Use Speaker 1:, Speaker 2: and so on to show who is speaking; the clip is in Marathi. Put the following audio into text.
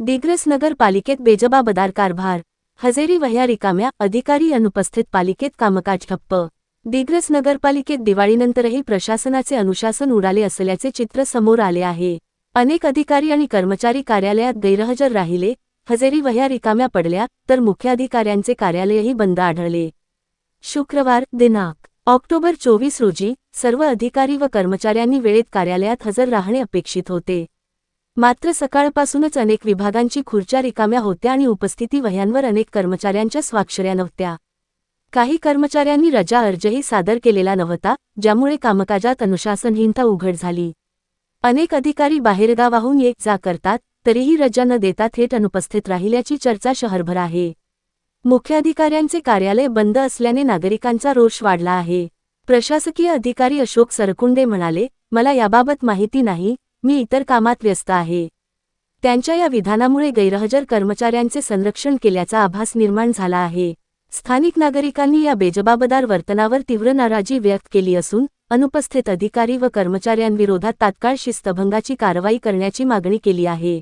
Speaker 1: दिग्रस नगरपालिकेत बेजबाबदार कारभार. हजेरी वह्या रिकाम्या अधिकारी अनुपस्थित पालिकेत कामकाज ठप्प. दिग्रस नगरपालिकेत दिवाळीनंतरही प्रशासनाचे अनुशासन उडाले असल्याचे चित्र समोर आले आहे. अनेक अधिकारी आणि कर्मचारी कार्यालयात गैरहजर राहिले. हजेरी वह्या रिकाम्या पडल्या तर मुख्याधिकाऱ्यांचे कार्यालयही बंद आढळले. शुक्रवार दिनांक ऑक्टोबर चोवीस रोजी सर्व अधिकारी व कर्मचाऱ्यांनी वेळेत कार्यालयात हजर राहणे अपेक्षित होते. मात्र सकाळपासूनच अनेक विभागांची खुर्च्या रिकाम्या होत्या आणि उपस्थिती वह्यांवर अनेक कर्मचाऱ्यांच्या स्वाक्षऱ्या नव्हत्या. काही कर्मचाऱ्यांनी रजा अर्जही सादर केलेला नव्हता ज्यामुळे कामकाजात अनुशासनहीनता उघड झाली. अनेक अधिकारी बाहेरगावाहून एक जा करतात तरीही रजा न देता थेट अनुपस्थित राहिल्याची चर्चा शहरभर आहे. मुख्याधिकाऱ्यांचे कार्यालय बंद असल्याने नागरिकांचा रोष वाढला आहे. प्रशासकीय अधिकारी अशोक सरकुंडे म्हणाले मला याबाबत माहिती नाही मी इतर कामात व्यस्त आहे. त्यांच्या या विधानामुळे गैरहजर कर्मचाऱ्यांचे संरक्षण केल्याचा आभास निर्माण झाला आहे. स्थानिक नागरिकांनी या बेजबाबदार वर्तनावर तीव्र नाराजी व्यक्त केली असून अनुपस्थित अधिकारी व कर्मचाऱ्यांविरोधात तात्काळ शिस्तभंगाची कारवाई करण्याची मागणी केली आहे.